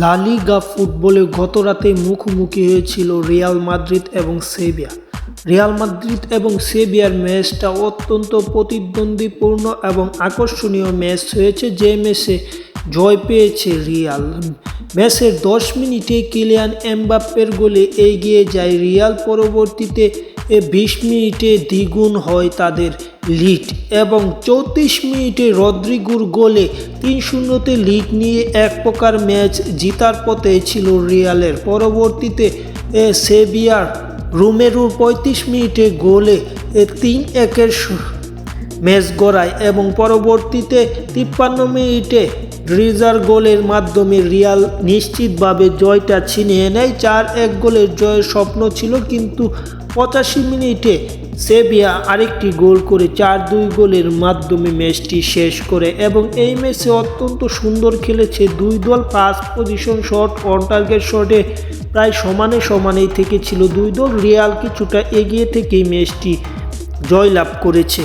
লা লিগা ফুটবলে গতরাতে মুখোমুখি হয়েছিল রিয়াল মাদ্রিদ এবং সেভিয়া রিয়াল মাদ্রিদ এবং সেভিয়ার ম্যাচটা অত্যন্ত প্রতিদ্বন্দ্বীপূর্ণ এবং আকর্ষণীয় ম্যাচ হয়েছে যে ম্যাচে জয় পেয়েছে রিয়াল। ম্যাচের দশ মিনিটে কিলিয়ান এমবাপ্পের গোলে এগিয়ে যায় রিয়াল পরবর্তীতে বিশ মিনিটে দ্বিগুণ হয় তাদের লিড এবং চৌত্রিশ মিনিটে রদ্রিগুর গোলে তিন শূন্যতে লিড নিয়ে এক প্রকার ম্যাচ জিতার পথে ছিল রিয়ালের। পরবর্তীতে সেভিয়ার রোমেরুর পঁয়ত্রিশ মিনিটে গোলে তিন একের ম্যাচ গড়ায় এবং পরবর্তীতে তিপ্পান্ন মিনিটে রিজার গোলের মাধ্যমে রিয়াল নিশ্চিতভাবে জয়টা ছিনিয়ে নেয়। চার এক গোলের জয়ের স্বপ্ন ছিল, কিন্তু পঁচাশি মিনিটে সেভিয়া আরেকটি গোল করে চার দুই গোলের মাধ্যমে ম্যাচটি শেষ করে এবং এই ম্যাচে অত্যন্ত সুন্দর খেলেছে। দুই দল পাঁচ পজিশন শট, অন টার্গেট শটে প্রায় সমানে সমানেই থেকেছিল। দুই দল রিয়াল কিছুটা এগিয়ে থেকেই ম্যাচটি জয়লাভ করেছে।